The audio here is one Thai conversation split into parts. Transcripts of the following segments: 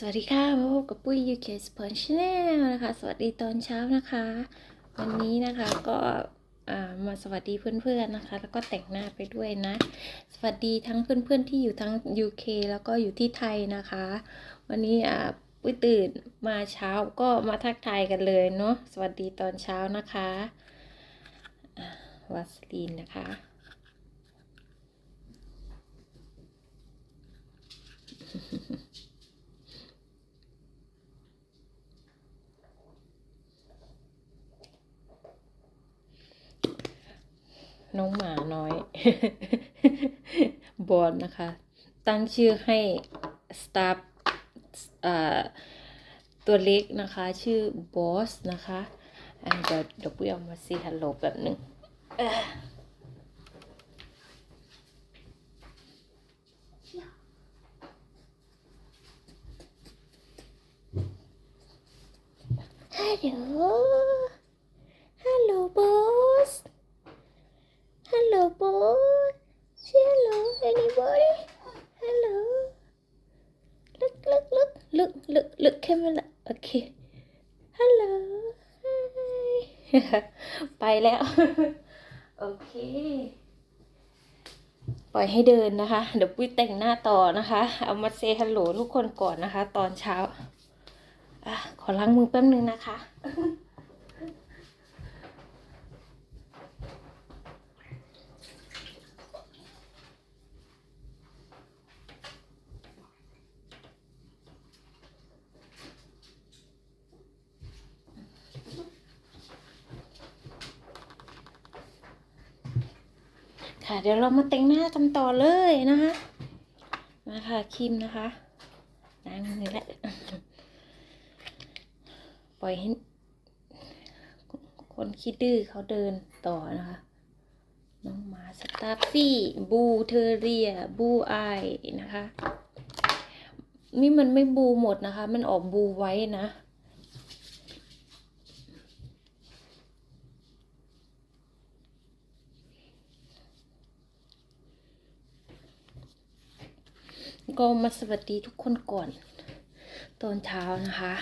สวัสดีค่ะมาพบกับปุ้ย UK Sport Channel นะคะ สวัสดีตอนเช้านะคะ วันนี้นะคะก็มาสวัสดีเพื่อนๆนะคะ แล้วก็แต่งหน้าไปด้วยนะ สวัสดีทั้งเพื่อนๆที่อยู่ทั้ง UK แล้วก็อยู่ที่ไทยนะคะ วันนี้ปุ้ยตื่นมาเช้าก็มาทักทายกันเลยเนาะสวัสดีตอนเช้านะคะวาสลีนนะคะ น้องหมาน้อย บอลนะคะ ตั้งชื่อให้สตาร์ตัวเล็กนะคะ ชื่อบอสนะคะเดี๋ยวเดี๋ยวปุ้ยเอามาซีฮัลโหลแบบหนึ่งฮัลโหลฮัลโหลบอส Hello, boy. Say hello, anybody? Hello. Look, look, look, look, look, look, camera. Okay. Hello. Hi. ไปแล้ว โอเค ปล่อยให้เดินนะคะ เดี๋ยวปุ้ยแต่งหน้าต่อนะคะ เอามาเซฮัลโหลทุกคนก่อนนะคะ ตอนเช้า อะ ขอล้างมือแป๊บนึงนะคะ ค่ะ เดี๋ยวเรามาแต่งหน้ากันต่อเลยนะคะมาค่ะครีมนะคะล้างมือแล้วปล่อยให้คนคิดดื้อเขาเดินต่อนะคะ น้องหมาสตาฟฟี่บูเทอเรีย บูไอนะคะ นี่มันไม่บูหมดนะคะ มันออกบูไว้นะ ก็มาสวัสดีทุกคนก่อน ตอนเช้านะคะ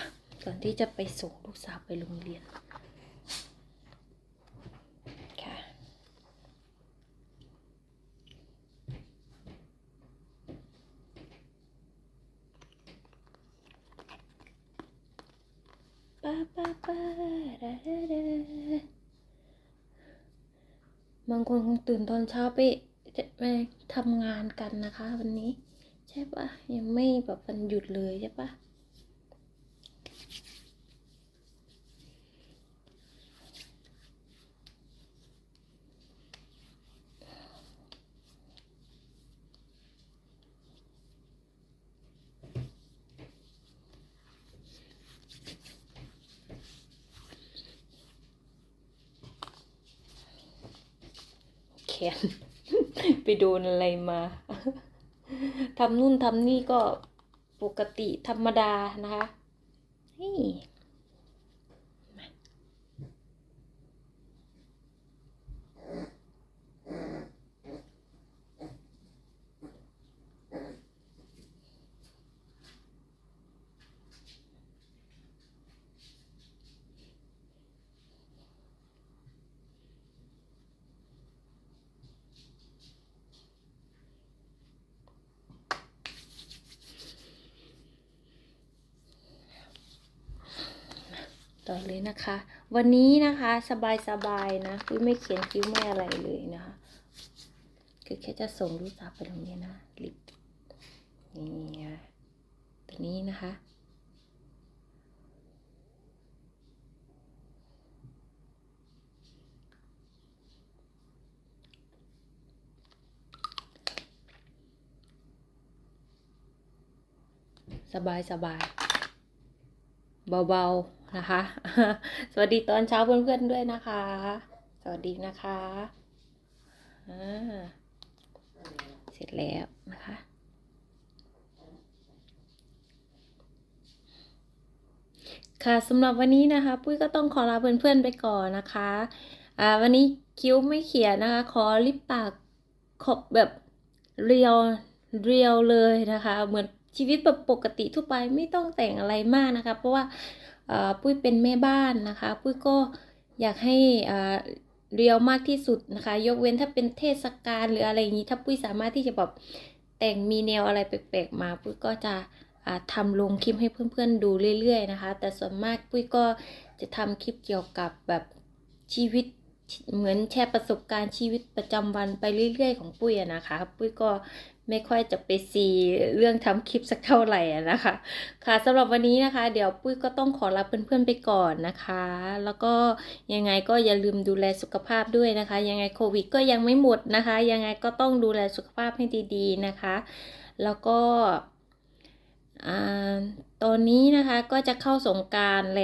ก่อนที่จะไปส่งลูกสาวไปโรงเรียนค่ะป้าป้าป้าดาดาดาบางคนคงตื่นตอนเช้าไปจะไปทำงานกันนะคะวันนี้ ใช่ปะยังไม่แบบวันหยุดเลยใช่ปะแขนไปโดนอะไรมา ทำนู่นทำนี่ก็ปกติธรรมดานะคะนี่มา ต่อเลยนะคะ วันนี้นะคะสบายๆนะคือไม่เขียนคิ้วไม่อะไรเลยนะคะ คือแค่จะส่งลูกสาวไปโรงเรียนนะลิปนี่นะตัวนี้นะคะสบายสบายๆเบาๆ นะคะ สวัสดีตอนเช้าเพื่อนๆด้วยนะคะ สวัสดีนะคะเสร็จแล้วนะคะค่ะสำหรับวันนี้นะคะ ปุ้ยก็ต้องขอลาเพื่อนๆไปก่อนนะคะอ่าวันนี้คิ้วไม่เขียนนะคะ ขอลิปปากขบแบบเรียวเรียวเลยนะคะ เหมือนชีวิตแบบปกติทั่วไปไม่ต้องแต่งอะไรมากนะคะ เพราะว่า ปุ้ยเป็นแม่บ้านนะคะ ปุ้ยก็อยากให้เรียวมากที่สุดนะคะ ยกเว้นถ้าเป็นเทศกาลหรืออะไรอย่างนี้ ถ้าปุ้ยสามารถที่จะแบบแต่งมีแนวอะไรแปลกๆมา ปุ้ยก็จะอ่าทำลงคลิปให้เพื่อนๆดูเรื่อยๆนะคะ แต่ส่วนมากปุ้ยก็จะทำคลิปเกี่ยวกับแบบชีวิต เหมือนแชร์ประสบการณ์ชีวิตประจำวันไปเรื่อย ๆ ของปุ้ยนะคะ ปุ้ยก็ไม่ค่อยจะไปซีเรื่องทำคลิปสักเท่าไหร่นะคะ ค่ะสำหรับวันนี้นะคะ เดี๋ยวปุ้ยก็ต้องขอลาเพื่อนๆไปก่อนนะคะ แล้วก็ยังไงก็อย่าลืมดูแลสุขภาพด้วยนะคะ ยังไงโควิดก็ยังไม่หมดนะคะ ยังไงก็ต้องดูแลสุขภาพให้ดีๆนะคะ แล้วก็อ่าตอนนี้นะคะก็จะเข้าสงการแล้ว